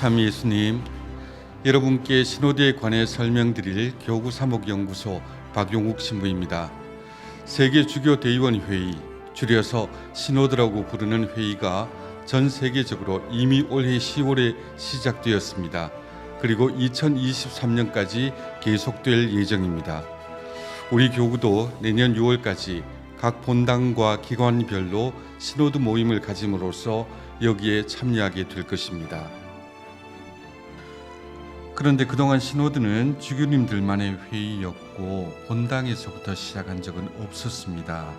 참 예수님, 여러분께 신호대에 관해 설명드릴 교구 사목연구소 박용욱 신부입니다. 세계 주교 대의원 회의, 줄여서 신호드라고 부르는 회의가 전 세계적으로 이미 올해 10월에 시작되었습니다. 그리고 2023년까지 계속될 예정입니다. 우리 교구도 내년 6월까지 각 본당과 기관별로 신호드 모임을 가짐으로써 여기에 참여하게 될 것입니다. 그런데 그동안 신호드는 주교님들만의 회의였고 본당에서부터 시작한 적은 없었습니다.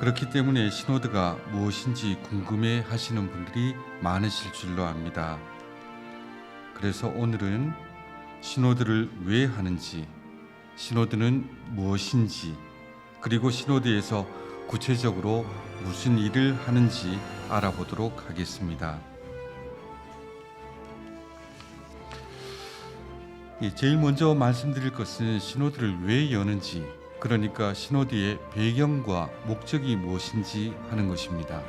그렇기 때문에 신호드가 무엇인지 궁금해 하시는 분들이 많으실 줄로 압니다. 그래서 오늘은 신호드를 왜 하는지, 신호드는 무엇인지, 그리고 신호드에서 구체적으로 무슨 일을 하는지 알아보도록 하겠습니다. 제일 먼저 말씀드릴 것은 신호드를 왜 여는지, 그러니까 신호드의 배경과 목적이 무엇인지 하는 것입니다.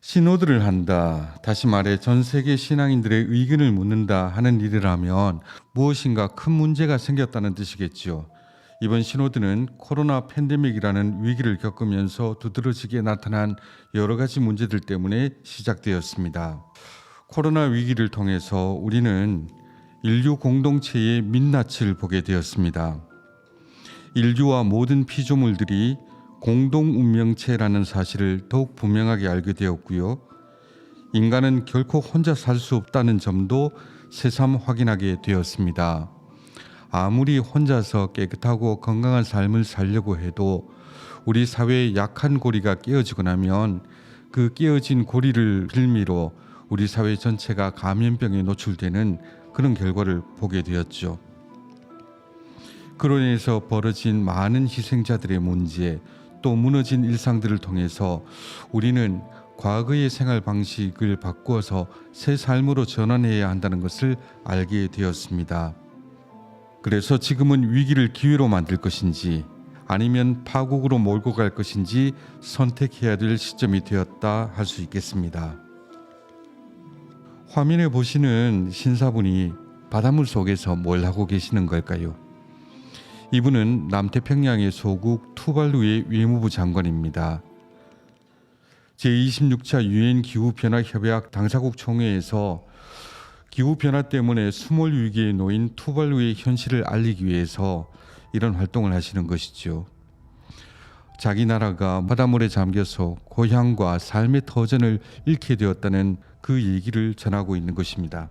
신호드를 한다, 다시 말해 전 세계 신앙인들의 의견을 묻는다 하는 일을 하면 무엇인가 큰 문제가 생겼다는 뜻이겠지요. 이번 신호드는 코로나 팬데믹이라는 위기를 겪으면서 두드러지게 나타난 여러 가지 문제들 때문에 시작되었습니다. 코로나 위기를 통해서 우리는 인류 공동체의 민낯을 보게 되었습니다. 인류와 모든 피조물들이 공동 운명체라는 사실을 더욱 분명하게 알게 되었고요. 인간은 결코 혼자 살 수 없다는 점도 새삼 확인하게 되었습니다. 아무리 혼자서 깨끗하고 건강한 삶을 살려고 해도 우리 사회의 약한 고리가 깨어지고 나면 그 깨어진 고리를 빌미로 우리 사회 전체가 감염병에 노출되는 그런 결과를 보게 되었죠. 그로 인해서 벌어진 많은 희생자들의 문제 또 무너진 일상들을 통해서 우리는 과거의 생활 방식을 바꾸어서 새 삶으로 전환해야 한다는 것을 알게 되었습니다. 그래서 지금은 위기를 기회로 만들 것인지 아니면 파국으로 몰고 갈 것인지 선택해야 될 시점이 되었다 할 수 있겠습니다. 화면에 보시는 신사분이 바닷물 속에서 뭘 하고 계시는 걸까요? 이분은 남태평양의 소국 투발루의 외무부 장관입니다. 제26차 유엔 기후 변화 협약 당사국 총회에서 기후 변화 때문에 수몰 위기에 놓인 투발루의 현실을 알리기 위해서 이런 활동을 하시는 것이죠. 자기 나라가 바닷물에 잠겨서 고향과 삶의 터전을 잃게 되었다는 그 얘기를 전하고 있는 것입니다.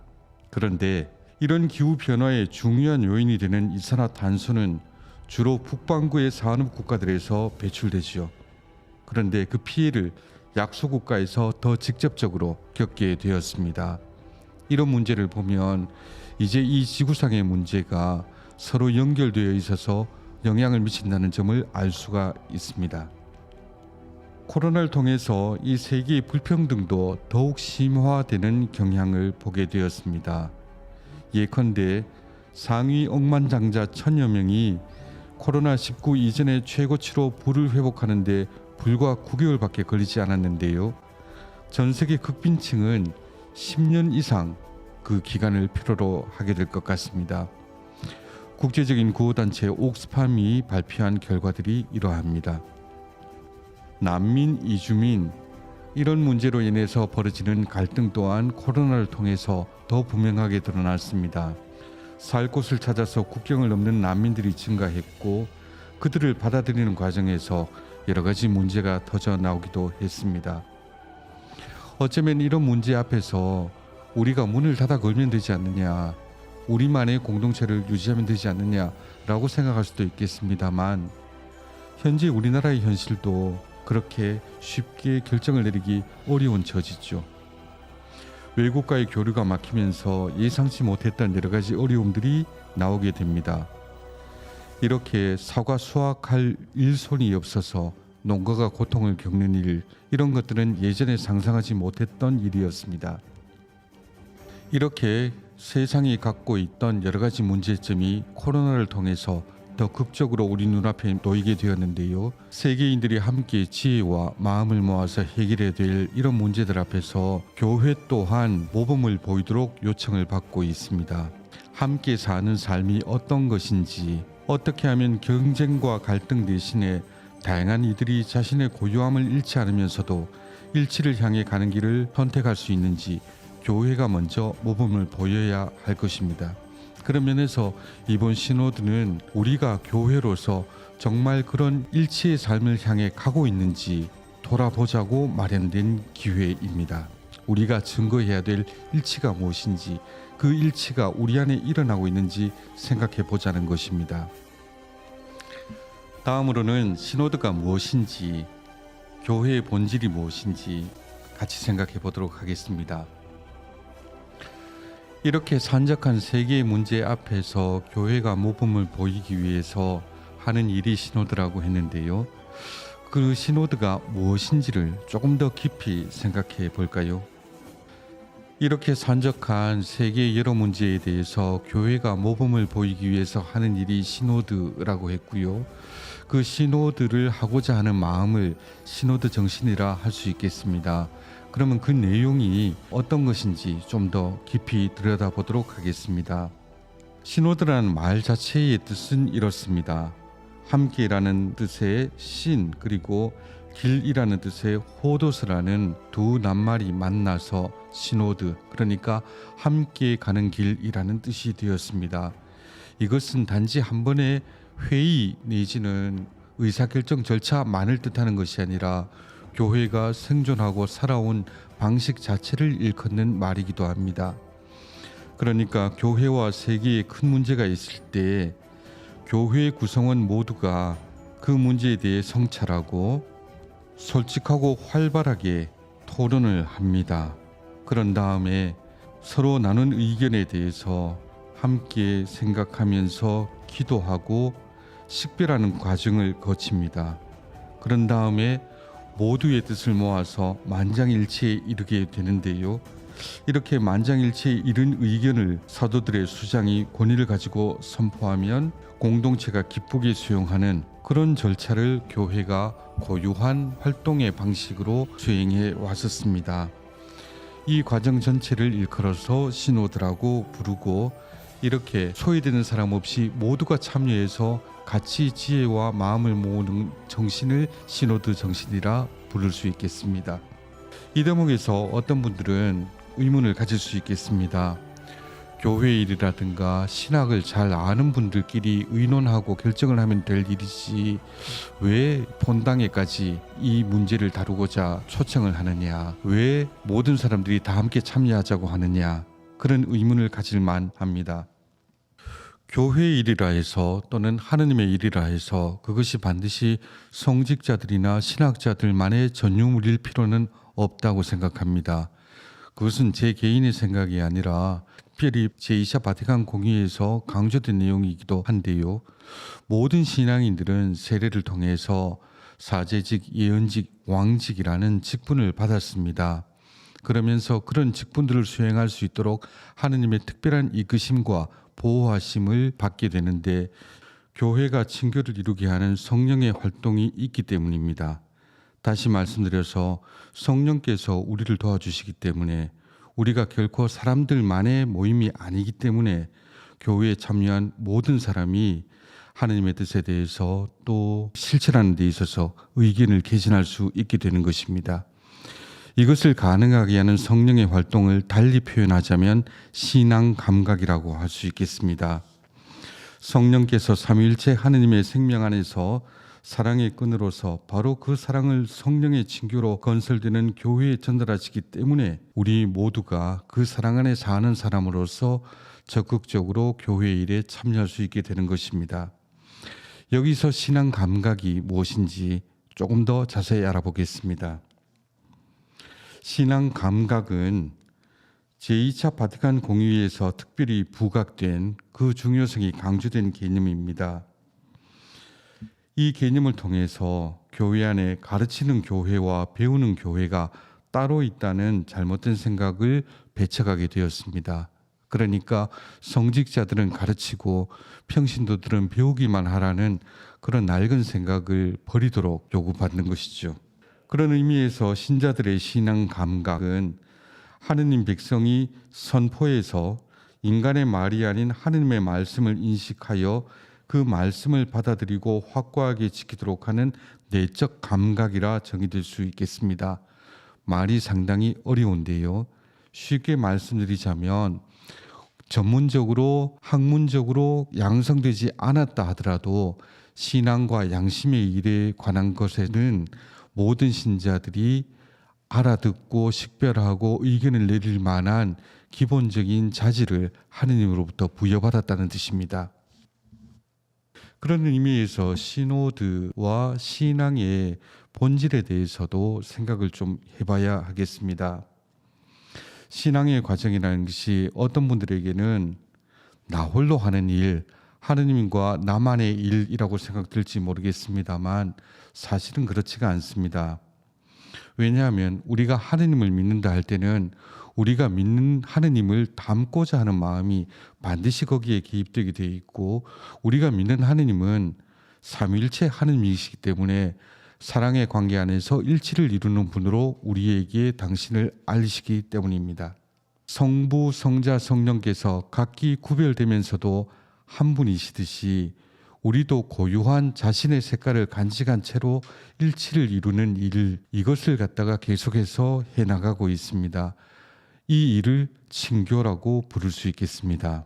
그런데 이런 기후 변화의 중요한 요인이 되는 이산화탄소는 주로 북반구의 산업 국가들에서 배출되지요. 그런데 그 피해를 약소 국가에서 더 직접적으로 겪게 되었습니다. 이런 문제를 보면 이제 이 지구상의 문제가 서로 연결되어 있어서 영향을 미친다는 점을 알 수가 있습니다. 코로나를 통해서 이 세계의 불평등도 더욱 심화되는 경향을 보게 되었습니다. 예컨대 상위 억만장자 천여 명이 코로나19 이전의 최고치로 부를 회복하는데 불과 9개월밖에 걸리지 않았는데요. 전 세계 극빈층은 10년 이상 그 기간을 필요로 하게 될 것 같습니다. 국제적인 구호단체 옥스팜이 발표한 결과들이 이러합니다. 난민, 이주민 이런 문제로 인해서 벌어지는 갈등 또한 코로나를 통해서 더 분명하게 드러났습니다. 살 곳을 찾아서 국경을 넘는 난민들이 증가했고 그들을 받아들이는 과정에서 여러 가지 문제가 터져 나오기도 했습니다. 어쩌면 이런 문제 앞에서 우리가 문을 닫아 걸면 되지 않느냐, 우리만의 공동체를 유지하면 되지 않느냐라고 생각할 수도 있겠습니다만 현재 우리나라의 현실도 그렇게 쉽게 결정을 내리기 어려운 처지죠. 외국과의 교류가 막히면서 예상치 못했던 여러 가지 어려움들이 나오게 됩니다. 이렇게 사과 수확할 일손이 없어서 농가가 고통을 겪는 일 이런 것들은 예전에 상상하지 못했던 일이었습니다. 이렇게 세상이 갖고 있던 여러 가지 문제점이 코로나를 통해서 더 극적으로 우리 눈앞에 놓이게 되었는데요. 세계인들이 함께 지혜와 마음을 모아서 해결해야 될 이런 문제들 앞에서 교회 또한 모범을 보이도록 요청을 받고 있습니다. 함께 사는 삶이 어떤 것인지, 어떻게 하면 경쟁과 갈등 대신에 다양한 이들이 자신의 고유함을 잃지 않으면서도 일치를 향해 가는 길을 선택할 수 있는지 교회가 먼저 모범을 보여야 할 것입니다. 그런 면에서 이번 신호드는 우리가 교회로서 정말 그런 일치의 삶을 향해 가고 있는지 돌아보자고 마련된 기회입니다. 우리가 증거해야 될 일치가 무엇인지 그 일치가 우리 안에 일어나고 있는지 생각해 보자는 것입니다. 다음으로는 신호드가 무엇인지 교회의 본질이 무엇인지 같이 생각해 보도록 하겠습니다. 이렇게 산적한 세계의 문제 앞에서 교회가 모범을 보이기 위해서 하는 일이 신호드라고 했는데요. 그 신호드가 무엇인지를 조금 더 깊이 생각해 볼까요? 이렇게 산적한 세계의 여러 문제에 대해서 교회가 모범을 보이기 위해서 하는 일이 신호드라고 했고요. 그 신호드를 하고자 하는 마음을 신호드 정신이라 할 수 있겠습니다. 그러면 그 내용이 어떤 것인지 좀 더 깊이 들여다보도록 하겠습니다. 신호드라는 말 자체의 뜻은 이렇습니다. 함께라는 뜻의 신 그리고 길이라는 뜻의 호도스라는 두 낱말이 만나서 신호드 그러니까 함께 가는 길이라는 뜻이 되었습니다. 이것은 단지 한 번의 회의 내지는 의사결정 절차만을 뜻하는 것이 아니라 교회가 생존하고 살아온 방식 자체를 일컫는 말이기도 합니다. 그러니까 교회와 세계에 큰 문제가 있을 때 교회의 구성원 모두가 그 문제에 대해 성찰하고 솔직하고 활발하게 토론을 합니다. 그런 다음에 서로 나눈 의견에 대해서 함께 생각하면서 기도하고 식별하는 과정을 거칩니다. 그런 다음에 모두의 뜻을 모아서 만장일치에 이르게 되는데요. 이렇게 만장일치에 이른 의견을 사도들의 수장이 권위를 가지고 선포하면 공동체가 기쁘게 수용하는 그런 절차를 교회가 고유한 활동의 방식으로 수행해 왔었습니다. 이 과정 전체를 일컬어서 신호드라고 부르고 이렇게 소외되는 사람 없이 모두가 참여해서 같이 지혜와 마음을 모으는 정신을 신호드 정신이라 부를 수 있겠습니다. 이 대목에서 어떤 분들은 의문을 가질 수 있겠습니다. 교회 일이라든가 신학을 잘 아는 분들끼리 의논하고 결정을 하면 될 일이지 왜 본당에까지 이 문제를 다루고자 초청을 하느냐 왜 모든 사람들이 다 함께 참여하자고 하느냐 그런 의문을 가질 만 합니다. 교회 일이라 해서 또는 하느님의 일이라 해서 그것이 반드시 성직자들이나 신학자들만의 전유물일 필요는 없다고 생각합니다. 그것은 제 개인의 생각이 아니라 특별히 제2차 바티칸 공의에서 강조된 내용이기도 한데요. 모든 신앙인들은 세례를 통해서 사제직, 예언직, 왕직이라는 직분을 받았습니다. 그러면서 그런 직분들을 수행할 수 있도록 하느님의 특별한 이끄심과 보호하심을 받게 되는데 교회가 친교를 이루게 하는 성령의 활동이 있기 때문입니다. 다시 말씀드려서 성령께서 우리를 도와주시기 때문에 우리가 결코 사람들만의 모임이 아니기 때문에 교회에 참여한 모든 사람이 하느님의 뜻에 대해서 또 실천하는 데 있어서 의견을 개진할 수 있게 되는 것입니다. 이것을 가능하게 하는 성령의 활동을 달리 표현하자면 신앙 감각이라고 할 수 있겠습니다. 성령께서 삼위일체 하느님의 생명 안에서 사랑의 끈으로서 바로 그 사랑을 성령의 친교로 건설되는 교회에 전달하시기 때문에 우리 모두가 그 사랑 안에 사는 사람으로서 적극적으로 교회 일에 참여할 수 있게 되는 것입니다. 여기서 신앙 감각이 무엇인지 조금 더 자세히 알아보겠습니다. 신앙 감각은 제2차 바티칸 공의회에서 특별히 부각된 그 중요성이 강조된 개념입니다. 이 개념을 통해서 교회 안에 가르치는 교회와 배우는 교회가 따로 있다는 잘못된 생각을 배척하게 되었습니다. 그러니까 성직자들은 가르치고 평신도들은 배우기만 하라는 그런 낡은 생각을 버리도록 요구받는 것이죠. 그런 의미에서 신자들의 신앙 감각은 하느님 백성이 선포해서 인간의 말이 아닌 하느님의 말씀을 인식하여 그 말씀을 받아들이고 확고하게 지키도록 하는 내적 감각이라 정의될 수 있겠습니다. 말이 상당히 어려운데요. 쉽게 말씀드리자면 전문적으로 학문적으로 양성되지 않았다 하더라도 신앙과 양심의 일에 관한 것에는 모든 신자들이 알아듣고 식별하고 의견을 내릴 만한 기본적인 자질을 하느님으로부터 부여받았다는 뜻입니다. 그런 의미에서 시노드와 신앙의 본질에 대해서도 생각을 좀 해봐야 하겠습니다. 신앙의 과정이라는 것이 어떤 분들에게는 나 홀로 하는 일, 하느님과 나만의 일이라고 생각될지 모르겠습니다만 사실은 그렇지가 않습니다. 왜냐하면 우리가 하느님을 믿는다 할 때는 우리가 믿는 하느님을 닮고자 하는 마음이 반드시 거기에 개입되게 되어 있고 우리가 믿는 하느님은 삼위일체 하느님이시기 때문에 사랑의 관계 안에서 일치를 이루는 분으로 우리에게 당신을 알리시기 때문입니다. 성부, 성자, 성령께서 각기 구별되면서도 한 분이시듯이 우리도 고유한 자신의 색깔을 간직한 채로 일치를 이루는 일 이것을 갖다가 계속해서 해 나가고 있습니다. 이 일을 친교라고 부를 수 있겠습니다.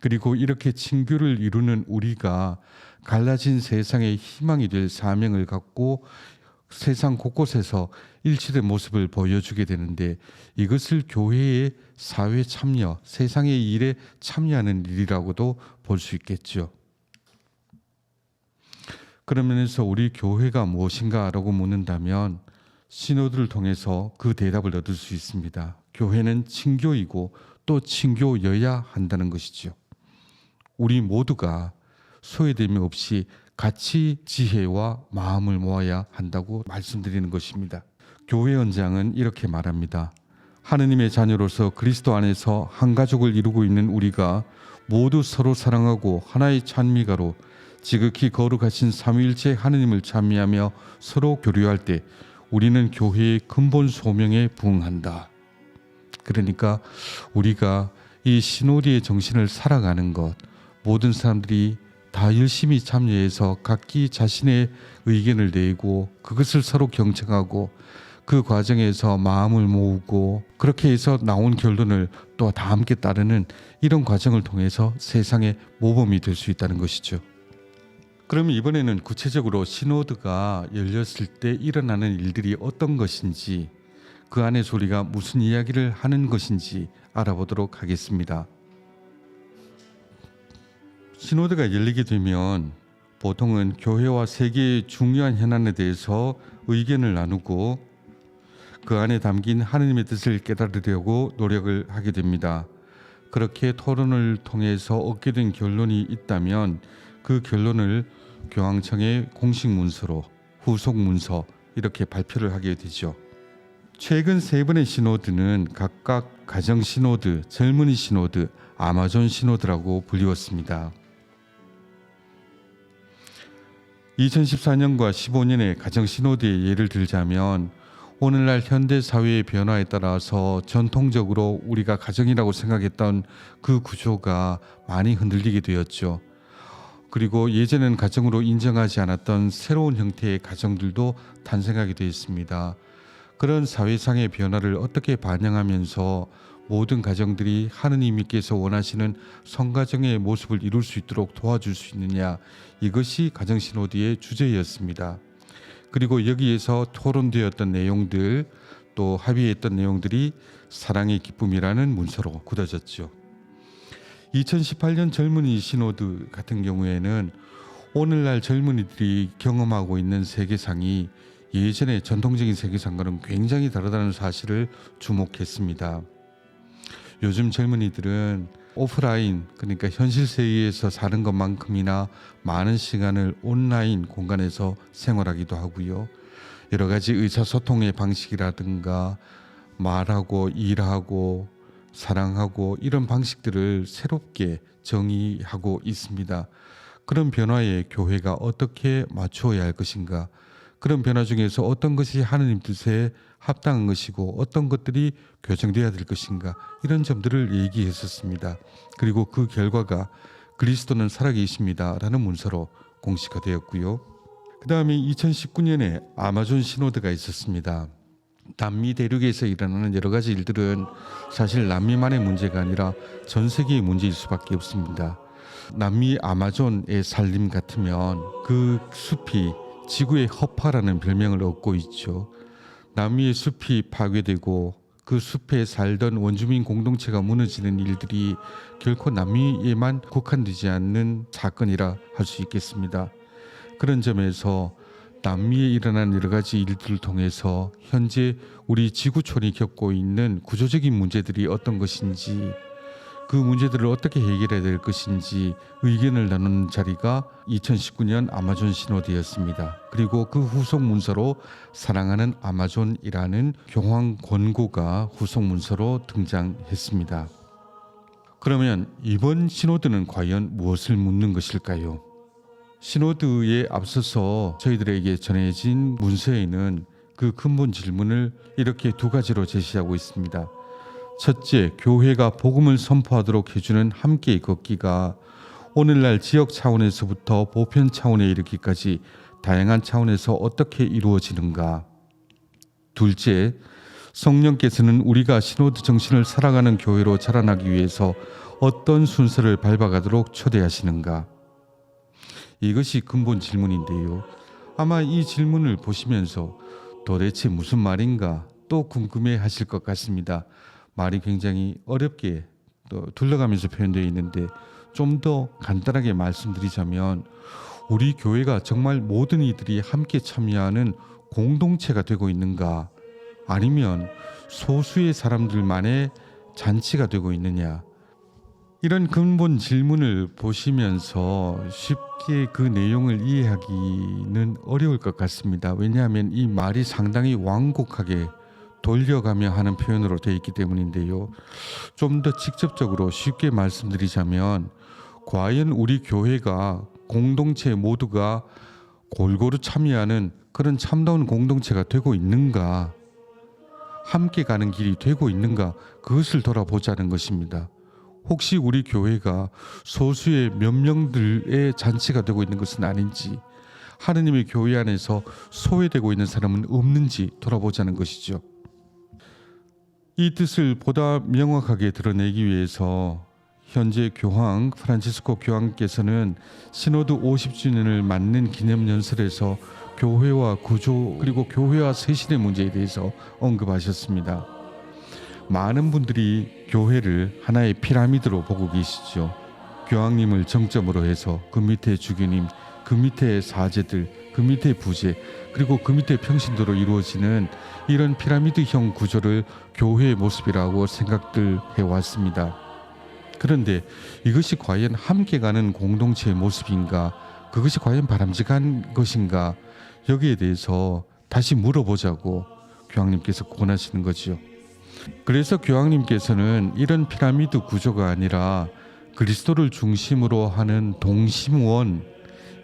그리고 이렇게 친교를 이루는 우리가 갈라진 세상의 희망이 될 사명을 갖고 세상 곳곳에서 일치된 모습을 보여주게 되는데 이것을 교회의 사회 참여, 세상의 일에 참여하는 일이라고도 볼 수 있겠죠. 그런 면에서 우리 교회가 무엇인가라고 묻는다면 신호들을 통해서 그 대답을 얻을 수 있습니다. 교회는 친교이고 또 친교여야 한다는 것이죠. 우리 모두가 소외됨이 없이 같이 지혜와 마음을 모아야 한다고 말씀드리는 것입니다. 교회 원장은 이렇게 말합니다. 하느님의 자녀로서 그리스도 안에서 한 가족을 이루고 있는 우리가 모두 서로 사랑하고 하나의 찬미가로 지극히 거룩하신 삼위일체 하느님을 찬미하며 서로 교류할 때 우리는 교회의 근본 소명에 부응한다. 그러니까 우리가 이 신호리의 정신을 살아가는 것 모든 사람들이 다 열심히 참여해서 각기 자신의 의견을 내고 그것을 서로 경청하고 그 과정에서 마음을 모으고 그렇게 해서 나온 결론을 또 다 함께 따르는 이런 과정을 통해서 세상의 모범이 될 수 있다는 것이죠. 그러면 이번에는 구체적으로 시노드가 열렸을 때 일어나는 일들이 어떤 것인지 그 안에서 우리가 무슨 이야기를 하는 것인지 알아보도록 하겠습니다. 시노드가 열리게 되면 보통은 교회와 세계의 중요한 현안에 대해서 의견을 나누고 그 안에 담긴 하느님의 뜻을 깨달으려고 노력을 하게 됩니다. 그렇게 토론을 통해서 얻게 된 결론이 있다면 그 결론을 교황청의 공식 문서로 후속 문서 이렇게 발표를 하게 되죠. 최근 세 번의 시노드는 각각 가정 시노드, 젊은이 시노드, 아마존 시노드라고 불리웠습니다. 2014년과 15년의 가정 시노드의 예를 들자면 오늘날 현대 사회의 변화에 따라서 전통적으로 우리가 가정이라고 생각했던 그 구조가 많이 흔들리게 되었죠. 그리고 예전엔 가정으로 인정하지 않았던 새로운 형태의 가정들도 탄생하게 되었습니다. 그런 사회상의 변화를 어떻게 반영하면서 모든 가정들이 하느님께서 원하시는 성가정의 모습을 이룰 수 있도록 도와줄 수 있느냐 이것이 가정 신호디의 주제였습니다. 그리고 여기에서 토론되었던 내용들 또 합의했던 내용들이 사랑의 기쁨이라는 문서로 굳어졌죠. 2018년 젊은이 신호드 같은 경우에는 오늘날 젊은이들이 경험하고 있는 세계상이 예전의 전통적인 세계상과는 굉장히 다르다는 사실을 주목했습니다. 요즘 젊은이들은 오프라인 그러니까 현실 세계에서 사는 것만큼이나 많은 시간을 온라인 공간에서 생활하기도 하고요. 여러 가지 의사소통의 방식이라든가 말하고 일하고 사랑하고 이런 방식들을 새롭게 정의하고 있습니다. 그런 변화에 교회가 어떻게 맞추어야 할 것인가? 그런 변화 중에서 어떤 것이 하느님 뜻에 합당한 것이고 어떤 것들이 교정돼야 될 것인가? 이런 점들을 얘기했었습니다. 그리고 그 결과가 그리스도는 살아계십니다라는 문서로 공시가 되었고요. 그 다음에 2019년에 아마존 시노드가 있었습니다. 남미 대륙에서 일어나는 여러 가지 일들은 사실 남미만의 문제가 아니라 전 세계의 문제일 수밖에 없습니다. 남미 아마존의 산림 같으면 그 숲이 지구의 허파라는 별명을 얻고 있죠. 남미의 숲이 파괴되고 그 숲에 살던 원주민 공동체가 무너지는 일들이 결코 남미에만 국한되지 않는 사건이라 할 수 있겠습니다. 그런 점에서 남미에 일어난 여러 가지 일들을 통해서 현재 우리 지구촌이 겪고 있는 구조적인 문제들이 어떤 것인지 그 문제들을 어떻게 해결해야 될 것인지 의견을 나누는 자리가 2019년 아마존 신호대였습니다. 그리고 그 후속 문서로 사랑하는 아마존이라는 교황 권고가 후속 문서로 등장했습니다. 그러면 이번 신호드는 과연 무엇을 묻는 것일까요? 신호드에 앞서서 저희들에게 전해진 문서에는 그 근본 질문을 이렇게 두 가지로 제시하고 있습니다. 첫째, 교회가 복음을 선포하도록 해주는 함께 걷기가 오늘날 지역 차원에서부터 보편 차원에 이르기까지 다양한 차원에서 어떻게 이루어지는가? 둘째, 성령께서는 우리가 신호드 정신을 살아가는 교회로 자라나기 위해서 어떤 순서를 밟아가도록 초대하시는가? 이것이 근본 질문인데요. 아마 이 질문을 보시면서 도대체 무슨 말인가 또 궁금해 하실 것 같습니다. 말이 굉장히 어렵게 또 둘러가면서 표현되어 있는데 좀 더 간단하게 말씀드리자면 우리 교회가 정말 모든 이들이 함께 참여하는 공동체가 되고 있는가 아니면 소수의 사람들만의 잔치가 되고 있느냐 이런 근본 질문을 보시면서 쉽게 그 내용을 이해하기는 어려울 것 같습니다. 왜냐하면 이 말이 상당히 완곡하게 돌려가며 하는 표현으로 되어 있기 때문인데요. 좀 더 직접적으로 쉽게 말씀드리자면 과연 우리 교회가 공동체 모두가 골고루 참여하는 그런 참다운 공동체가 되고 있는가? 함께 가는 길이 되고 있는가? 그것을 돌아보자는 것입니다. 혹시 우리 교회가 소수의 몇 명들의 잔치가 되고 있는 것은 아닌지 하느님의 교회 안에서 소외되고 있는 사람은 없는지 돌아보자는 것이죠. 이 뜻을 보다 명확하게 드러내기 위해서 현재 교황 프란치스코 교황께서는 시노드 50주년을 맞는 기념 연설에서 교회와 구조 그리고 교회와 세신의 문제에 대해서 언급하셨습니다. 많은 분들이 교회를 하나의 피라미드로 보고 계시죠. 교황님을 정점으로 해서 그 밑에 주교님, 그 밑에 사제들, 그 밑에 부제, 그리고 그 밑에 평신도로 이루어지는 이런 피라미드형 구조를 교회의 모습이라고 생각들 해왔습니다. 그런데 이것이 과연 함께 가는 공동체의 모습인가? 그것이 과연 바람직한 것인가? 여기에 대해서 다시 물어보자고 교황님께서 권하시는 거지요. 그래서 교황님께서는 이런 피라미드 구조가 아니라 그리스도를 중심으로 하는 동심원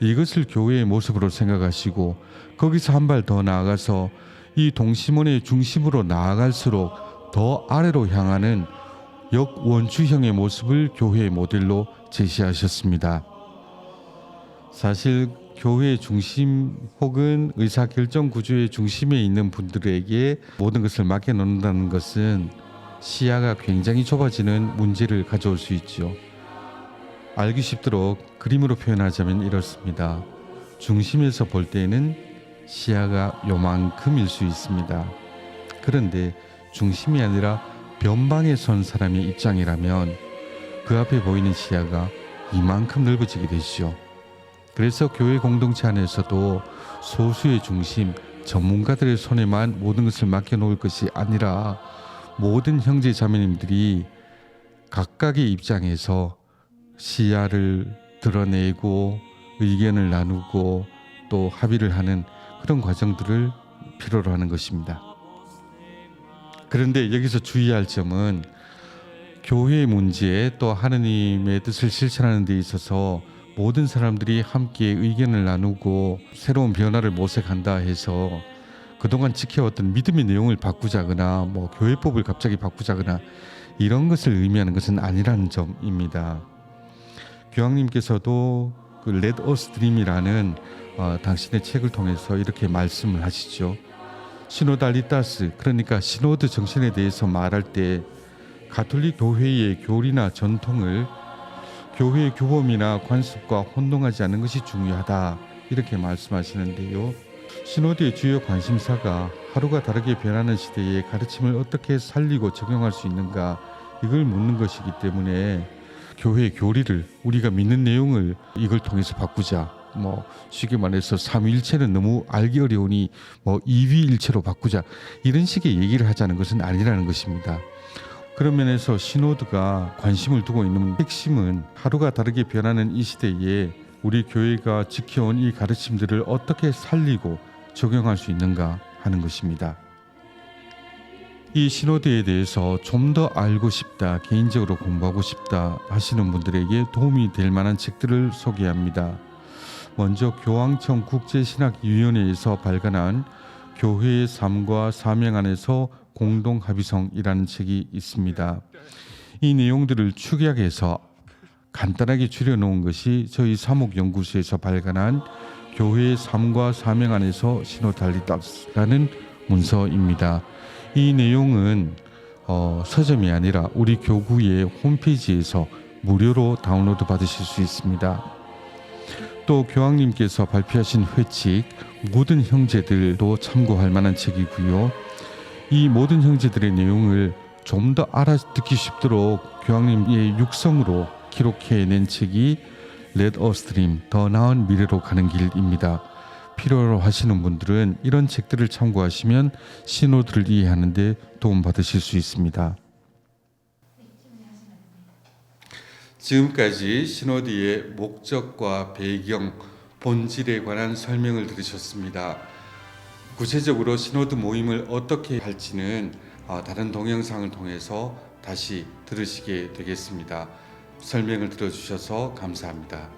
이것을 교회의 모습으로 생각하시고 거기서 한 발 더 나아가서 이 동심원의 중심으로 나아갈수록 더 아래로 향하는 역원주형의 모습을 교회의 모델로 제시하셨습니다. 사실 교회의 중심 혹은 의사 결정 구조의 중심에 있는 분들에게 모든 것을 맡겨 놓는다는 것은 시야가 굉장히 좁아지는 문제를 가져올 수 있죠. 알기 쉽도록 그림으로 표현하자면 이렇습니다. 중심에서 볼 때는 시야가 요만큼일 수 있습니다. 그런데 중심이 아니라 변방에 선 사람의 입장이라면 그 앞에 보이는 시야가 이만큼 넓어지게 되시죠. 그래서 교회 공동체 안에서도 소수의 중심, 전문가들의 손에만 모든 것을 맡겨놓을 것이 아니라 모든 형제 자매님들이 각각의 입장에서 시야를 드러내고 의견을 나누고 또 합의를 하는 그런 과정들을 필요로 하는 것입니다. 그런데 여기서 주의할 점은 교회의 문제 또 하느님의 뜻을 실천하는 데 있어서 모든 사람들이 함께 의견을 나누고 새로운 변화를 모색한다 해서 그동안 지켜왔던 믿음의 내용을 바꾸자거나 뭐 교회법을 갑자기 바꾸자거나 이런 것을 의미하는 것은 아니라는 점입니다. 교황님께서도 그 Let Us Dream이라는 어, 당신의 책을 통해서 이렇게 말씀을 하시죠. 시노달리타스 그러니까 시노드 정신에 대해서 말할 때 가톨릭 교회의 교리나 전통을 교회의 규범이나 관습과 혼동하지 않는 것이 중요하다 이렇게 말씀하시는데요. 시노드의 주요 관심사가 하루가 다르게 변하는 시대에 가르침을 어떻게 살리고 적용할 수 있는가 이걸 묻는 것이기 때문에 교회의 교리를 우리가 믿는 내용을 이걸 통해서 바꾸자. 뭐 쉽게 말해서 삼위일체는 너무 알기 어려우니 뭐 이위일체로 바꾸자 이런 식의 얘기를 하자는 것은 아니라는 것입니다. 그런 면에서 시노드가 관심을 두고 있는 핵심은 하루가 다르게 변하는 이 시대에 우리 교회가 지켜온 이 가르침들을 어떻게 살리고 적용할 수 있는가 하는 것입니다. 이 신호대에 대해서 좀 더 알고 싶다, 개인적으로 공부하고 싶다 하시는 분들에게 도움이 될 만한 책들을 소개합니다. 먼저 교황청 국제신학위원회에서 발간한 교회의 삶과 사명 안에서 공동 합의성이라는 책이 있습니다. 이 내용들을 축약해서 간단하게 줄여놓은 것이 저희 사목연구소에서 발간한 교회의 삶과 사명 안에서 신호 달리다스라는 문서입니다. 이 내용은 어, 서점이 아니라 우리 교구의 홈페이지에서 무료로 다운로드 받으실 수 있습니다. 또 교황님께서 발표하신 회칙 모든 형제들도 참고할 만한 책이고요. 이 모든 형제들의 내용을 좀 더 알아듣기 쉽도록 교황님의 육성으로 기록해낸 책이 Let Us Dream 더 나은 미래로 가는 길입니다. 필요로 하시는 분들은 이런 책들을 참고하시면 신호들을 이해하는 데 도움 받으실 수 있습니다. 지금까지 신호디의 목적과 배경, 본질에 관한 설명을 들으셨습니다. 구체적으로 신호드 모임을 어떻게 할지는 아, 다른 동영상을 통해서 다시 들으시게 되겠습니다. 설명을 들어주셔서 감사합니다.